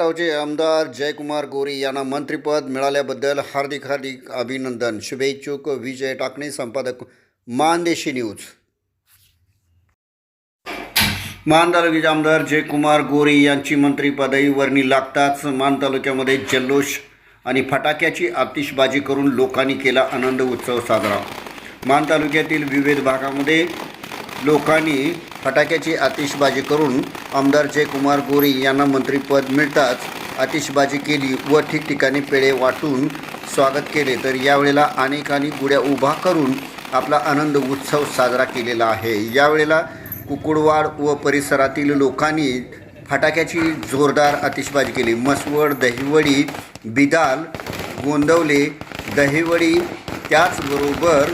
audio आमदार जयकुमार गोरी यांना मंत्रिपद मिळाल्याबद्दल हार्दिक हार्दिक अभिनंदन. शुभेच्छुक विजय टाकणे संपादक मानदेशी न्यूज. मान तालुक्याचे आमदार जयकुमार गोरे यांची मंत्रिपदही वर्णी लागताच मान तालुक्यामध्ये जल्लोष आणि फटाक्याची आतिषबाजी करून लोकांनी केला आनंद उत्सव साजरा. मान तालुक्यातील विविध भागामध्ये लोकांनी फटाक्याची आतिषबाजी करून आमदार जयकुमार गोरे यांना मंत्रिपद मिळताच आतिषबाजी केली व ठिकठिकाणी पेढे वाटून स्वागत केले. तर यावेळेला अनेकांनी गुड्या उभा करून आपला आनंद उत्सव साजरा केलेला आहे. यावेळेला कुकुडवाड व परिसरातील लोकांनी फटाक्याची जोरदार आतिषबाजी केली. मसवड दहिवडी बिदाल गोंदवले दहिवडी त्याचबरोबर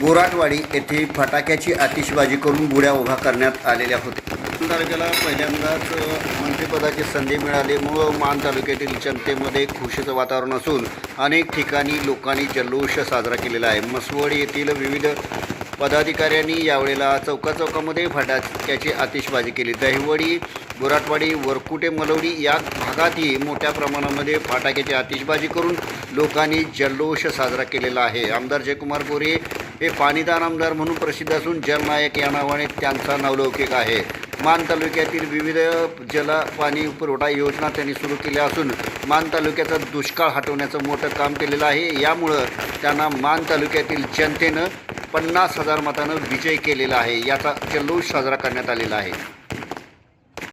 बोराटवाडी येथे फटाक्याची आतिषबाजी करून गुड्या उभा करण्यात आलेल्या होत्या. मान तालुक्याला पहिल्यांदाच मंत्रिपदाची संधी मिळाल्यामुळं मान तालुक्यातील जनतेमध्ये खुशीचं वातावरण असून अनेक ठिकाणी लोकांनी जल्लोष साजरा केलेला आहे. मसवड येथील विविध पदाधिकाऱ्यांनी यावेळेला चौका चौकामध्ये फटाक्याची आतिषबाजी केली. दहिवडी बोराटवाडी वरकुटे मलवडी या भागातही मोठ्या प्रमाणामध्ये फटाक्याची आतिषबाजी करून लोकांनी जल्लोष साजरा केलेला आहे. आमदार जयकुमार गोरे हे पाणीदार आमदार म्हणून प्रसिद्ध असून जलनायक या नावाने त्यांचा नावलौकिक आहे. मान तालुक्यातील विविध जल पाणी पुरवठा योजना त्यांनी सुरू केल्या असून मान तालुक्याचा दुष्काळ हटवण्याचं मोठं काम केलेलं आहे. यामुळं त्यांना मान तालुक्यातील जनतेनं पन्नास हजार मतानं विजय केलेला आहे. याचा जल्लोष साजरा करण्यात आलेला आहे.